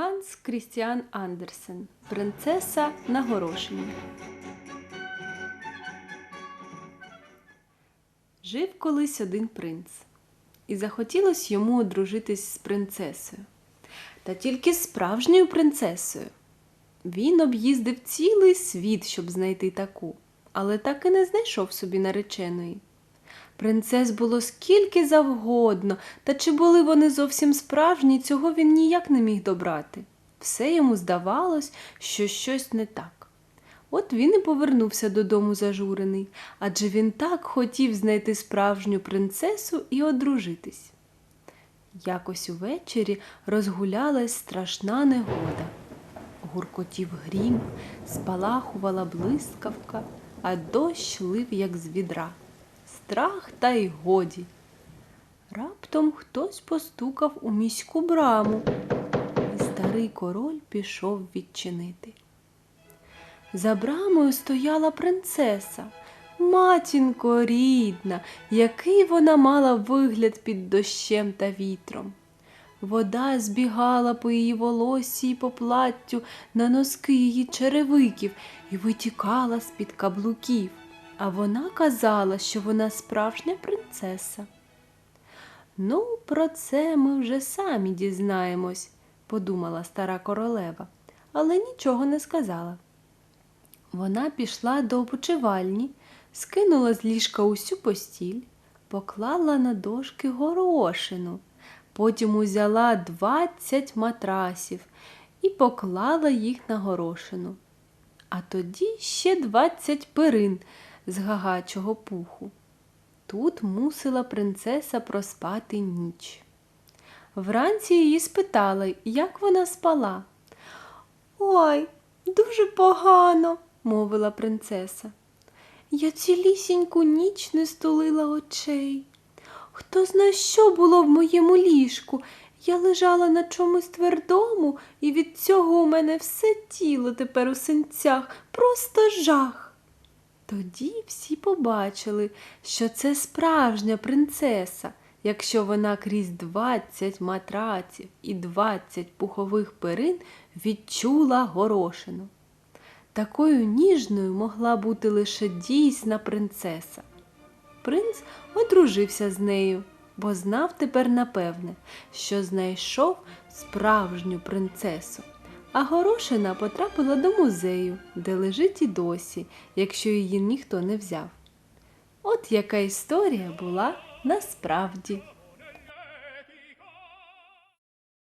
Ганс Крістіан Андерсен. Принцеса на горошині. Жив колись один принц, і захотілось йому одружитись з принцесою. Та тільки з справжньою принцесою. Він об'їздив цілий світ, щоб знайти таку, але так і не знайшов собі нареченої. Принцес було скільки завгодно, та чи були вони зовсім справжні, цього він ніяк не міг добрати. Все йому здавалось, що щось не так. От він і повернувся додому зажурений, адже він так хотів знайти справжню принцесу і одружитись. Якось увечері розгулялась страшна негода. Гуркотів грім, спалахувала блискавка, а дощ лив, як з відра. Страх та й годі. Раптом хтось постукав у міську браму, і старий король пішов відчинити. За брамою стояла принцеса, матінко рідна, який вона мала вигляд під дощем та вітром. Вода збігала по її волоссі й по платтю на носки її черевиків і витікала з-під каблуків, а вона казала, що вона справжня принцеса. Ну, про це ми вже самі дізнаємось, подумала стара королева, але нічого не сказала. Вона пішла до опочивальні, скинула з ліжка усю постіль, поклала на дошки горошину, потім узяла двадцять матрасів і поклала їх на горошину. А тоді ще двадцять перин з гагачого пуху. Тут мусила принцеса проспати ніч. Вранці її спитали, як вона спала. Ой, дуже погано, мовила принцеса. Я цілісіньку ніч не стулила очей. Хто зна, що було в моєму ліжку? Я лежала на чомусь твердому, і від цього у мене все тіло тепер у синцях, просто жах. Тоді всі побачили, що це справжня принцеса, якщо вона крізь двадцять матраців і двадцять пухових перин відчула горошину. Такою ніжною могла бути лише дійсна принцеса. Принц одружився з нею, бо знав тепер напевне, що знайшов справжню принцесу. А горошина потрапила до музею, де лежить і досі, якщо її ніхто не взяв. От яка історія була насправді.